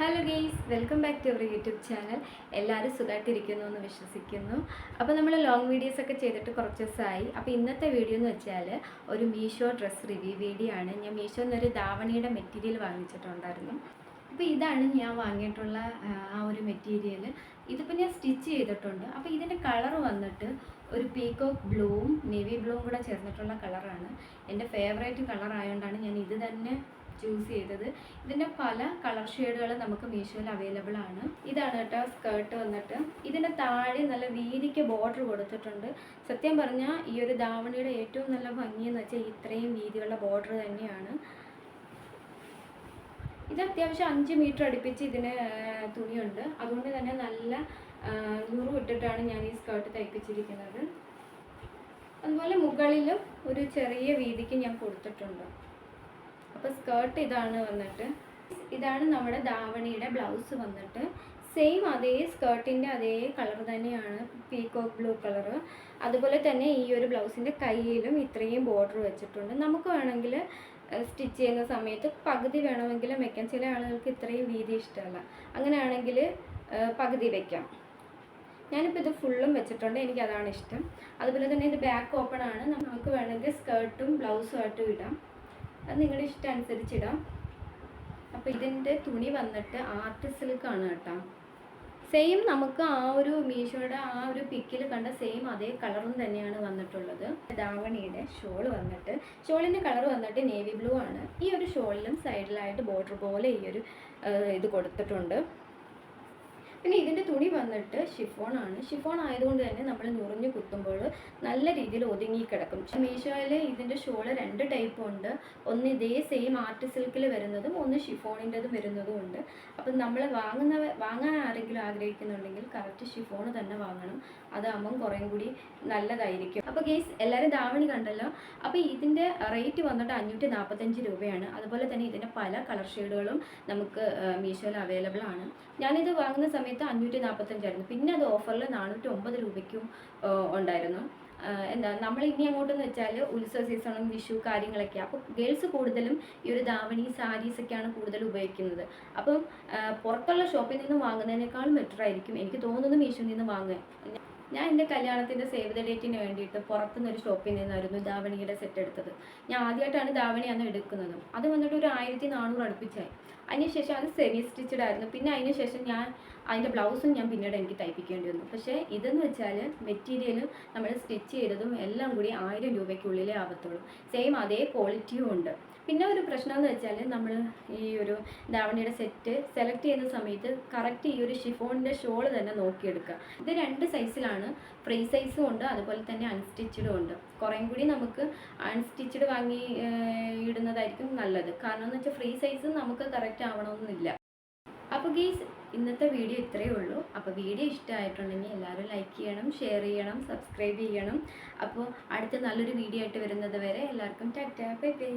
Hello guys welcome back to our YouTube channel എല്ലാവരും സുഖമായിട്ടിരിക്കുന്നു എന്ന് വിശ്വസിക്കുന്നു. അപ്പോൾ നമ്മൾ ലോങ് വീഡിയോസ് ഒക്കെ ചെയ്തിട്ട് കുറച്ച് ദിവസമായി. അപ്പോൾ ഇന്നത്തെ വീഡിയോ എന്ന് വെച്ചാൽ ഒരു മീഷോ ഡ്രസ്സ് റിവ്യൂ വീഡിയോ ആണ്. ഞാൻ മീഷോ എന്നൊരു ധാവണിയുടെ മെറ്റീരിയൽ വാങ്ങിച്ചിട്ടുണ്ടായിരുന്നു. അപ്പോൾ ഇതാണ് ഞാൻ വാങ്ങിയിട്ടുള്ള ആ, ഒരു മെറ്റീരിയൽ ഇതിപ്പോൾ ഞാൻ സ്റ്റിച്ച് ചെയ്തിട്ടുണ്ട്. അപ്പോൾ ഇതിന്റെ കളർ വന്നിട്ട് ഒരു പീക്കോക്ക് ബ്ലൂവും നേവി ബ്ലൂവും കൂടെ ചേർന്നിട്ടുള്ള കളറാണ് എന്റെ ഫേവറേറ്റ് കളർ ആയതുകൊണ്ടാണ് ഞാൻ ഇത് തന്നെ ചൂസ് ചെയ്തത്. ഇതിന്റെ പല കളർ ഷെയ്ഡുകൾ നമുക്ക് മീഷോയിൽ അവൈലബിൾ ആണ്. ഇതാണ് കേട്ടോ സ്കേർട്ട് വന്നിട്ട്. ഇതിന്റെ താഴെ നല്ല വീതിക്ക് ബോർഡർ കൊടുത്തിട്ടുണ്ട്. സത്യം പറഞ്ഞാൽ ഈ ഒരു ധാവണിയുടെ ഏറ്റവും നല്ല ഭംഗി എന്ന് വെച്ചാൽ ഇത്രയും വീതിയുള്ള ബോർഡർ തന്നെയാണ്. ഇത് അത്യാവശ്യം അഞ്ച് മീറ്റർ അടുപ്പിച്ച് ഇതിന് തുണിയുണ്ട്. അതുകൊണ്ട് തന്നെ നല്ല നുറു ഇട്ടിട്ടാണ് ഞാൻ ഈ സ്കേർട്ട് തയ്പ്പിച്ചിരിക്കുന്നത്. അതുപോലെ മുകളിലും ഒരു ചെറിയ വീതിക്ക് ഞാൻ കൊടുത്തിട്ടുണ്ട്. അപ്പോൾ സ്കേർട്ട് ഇതാണ് വന്നിട്ട്. ഇതാണ് നമ്മുടെ ധാവണിയുടെ ബ്ലൗസ് വന്നിട്ട്. സെയിം അതേ സ്കേർട്ടിന്റെ അതേ കളർ തന്നെയാണ് പീകോക്ക് ബ്ലൂ കളർ അതുപോലെ തന്നെ ഈ ഒരു ബ്ലൗസിന്റെ കയ്യിലും ഇത്രയും ബോർഡർ വെച്ചിട്ടുണ്ട്. നമുക്ക് വേണമെങ്കിൽ സ്റ്റിച്ച് ചെയ്യുന്ന സമയത്ത് പകുതി വേണമെങ്കിൽ വെക്കാം. ചില ആളുകൾക്ക് ഇത്രയും വീതി ഇഷ്ടമല്ല. അങ്ങനെയാണെങ്കിൽ പകുതി വെക്കാം. ഞാനിപ്പോൾ ഇത് ഫുള്ളും വെച്ചിട്ടുണ്ട്. എനിക്ക് അതാണ് ഇഷ്ടം. അതുപോലെ തന്നെ ഇത് ബാക്ക് ഓപ്പൺ ആണ്. നമുക്ക് വേണമെങ്കിൽ സ്കേർട്ടും ബ്ലൗസും ആയിട്ടും ഇടാം. അത് നിങ്ങളുടെ ഇഷ്ടം അനുസരിച്ചിടാം അപ്പോൾ ഇതിന്റെ തുണി വന്നിട്ട് ആർട്ട് സിൽക്കാണ് കേട്ടോ. സെയിം നമുക്ക് ആ ഒരു മീഷോയുടെ ആ ഒരു പിക്കിൽ കണ്ട സെയിം അതേ കളറും തന്നെയാണ് വന്നിട്ടുള്ളത്. ദാവണിയുടെ ഷോൾ വന്നിട്ട്. ഷോളിന്റെ കളർ വന്നിട്ട് നേവി ബ്ലൂ ആണ്. ഈ ഒരു ഷോളിലും സൈഡിലായിട്ട് ബോർഡർ പോലെ ഈ ഒരു ഇത് കൊടുത്തിട്ടുണ്ട്. പിന്നെ ഇതിന്റെ തുണി വന്നിട്ട് ഷിഫോൺ ആണ്. ഷിഫോൺ ആയതുകൊണ്ട് തന്നെ നമ്മൾ നുറിഞ്ഞ് കുത്തുമ്പോൾ നല്ല രീതിയിൽ ഒതുങ്ങി കിടക്കും. മീഷോയിൽ ഇതിന്റെ ഷോൾ രണ്ട് ടൈപ്പും ഉണ്ട്. ഒന്ന് ഇതേ സെയിം ആർട്ട് സിൽക്കിൽ വരുന്നതും ഒന്ന് ഷിഫോണിന്റെതും വരുന്നതും ഉണ്ട്. അപ്പം നമ്മൾ വാങ്ങുന്ന വാങ്ങാൻ ആരെങ്കിലും ആഗ്രഹിക്കുന്നുണ്ടെങ്കിൽ കറക്റ്റ് ഷിഫോൺ തന്നെ വാങ്ങണം. അതാകുമ്പം കുറേ കൂടി നല്ലതായിരിക്കും. അപ്പോൾ ഗേസ് എല്ലാവരും ധാവണി കണ്ടല്ലോ? അപ്പോൾ ഇതിന്റെ റേറ്റ് വന്നിട്ട് അഞ്ഞൂറ്റി നാൽപ്പത്തഞ്ച് രൂപയാണ്. അതുപോലെ തന്നെ ഇതിന്റെ പല കളർ ഷെയ്ഡുകളും നമുക്ക് മീഷോയിൽ അവൈലബിൾ ആണ്. ഞാനിത് വാങ്ങുന്ന സമയത്ത് അഞ്ഞൂറ്റി നാൽപ്പത്തഞ്ചായിരുന്നു പിന്നെ അത് ഓഫറിൽ നാനൂറ്റി ഒമ്പത് രൂപയ്ക്കും ഉണ്ടായിരുന്നു. എന്താ നമ്മൾ ഇനി അങ്ങോട്ടെന്ന് വെച്ചാൽ ഉത്സവ സീസണും വിഷു കാര്യങ്ങളൊക്കെ. അപ്പോൾ ഗേൾസ് കൂടുതലും ഈ ഒരു ധാവണി സാരീസ് ഒക്കെയാണ് കൂടുതൽ ഉപയോഗിക്കുന്നത്. അപ്പം പുറത്തുള്ള ഷോപ്പിൽ നിന്ന് വാങ്ങുന്നതിനേക്കാളും ബെറ്റർ ആയിരിക്കും എനിക്ക് തോന്നുന്നു മീഷോയിൽ നിന്ന് വാങ്ങുക. ഞാൻ എന്റെ കല്യാണത്തിന്റെ സേവ് ദ ഡേറ്റിന് വേണ്ടിയിട്ട് പുറത്തുനിന്ന് ഒരു ഷോപ്പിൽ നിന്നായിരുന്നു ധാവണിയുടെ സെറ്റ് എടുത്തത്. ഞാൻ ആദ്യമായിട്ടാണ് ധാവണിയാണ് എടുക്കുന്നത്. അത് വന്നിട്ട് ഒരു ആയിരത്തി നാനൂറ് അടുപ്പിച്ചായി. അതിനുശേഷം അത് സെമി സ്റ്റിച്ചഡ് ആയിരുന്നു. പിന്നെ അതിനുശേഷം ഞാൻ അതിന്റെ ബ്ലൗസും ഞാൻ പിന്നീട് എനിക്ക് തയ്പ്പിക്കേണ്ടി വന്നു. പക്ഷേ ഇതെന്ന് വെച്ചാൽ മെറ്റീരിയൽ നമ്മൾ സ്റ്റിച്ച് ചെയ്തതും എല്ലാം കൂടി ആയിരം രൂപയ്ക്കുള്ളിലേ ആവത്തുള്ളൂ. സെയിം അതേ ക്വാളിറ്റിയും ഉണ്ട്. പിന്നെ ഒരു പ്രശ്നം എന്ന് വെച്ചാൽ നമ്മൾ ഈ ഒരു ധാവണിയുടെ സെറ്റ് സെലക്ട് ചെയ്യുന്ന സമയത്ത് കറക്റ്റ് ഈ ഒരു ഷിഫോണിന്റെ ഷോൾ തന്നെ നോക്കിയെടുക്കുക. ഇത് രണ്ട് സൈസിലാണ് ഫ്രീ സൈസും ഉണ്ട്. അതുപോലെ തന്നെ അൺസ്റ്റിച്ചഡും ഉണ്ട്. കുറേം കൂടി നമുക്ക് അൺസ്റ്റിച്ചഡ് വാങ്ങി ഇടുന്നതായിരിക്കും നല്ലത്. കാരണം എന്ന് വെച്ചാൽ ഫ്രീ സൈസ് നമുക്ക് കറക്റ്റ് ആവണമെന്നില്ല അപ്പോൾ ഗീസ് ഇന്നത്തെ വീഡിയോ ഇത്രയേ ഉള്ളൂ. അപ്പോൾ വീഡിയോ ഇഷ്ടമായിട്ടുണ്ടെങ്കിൽ എല്ലാവരും ലൈക്ക് ചെയ്യണം ഷെയർ ചെയ്യണം സബ്സ്ക്രൈബ് ചെയ്യണം. അപ്പോൾ അടുത്ത നല്ലൊരു വീഡിയോ ആയിട്ട് വരുന്നത് വരെ എല്ലാവർക്കും ടാറ്റ. Bye bye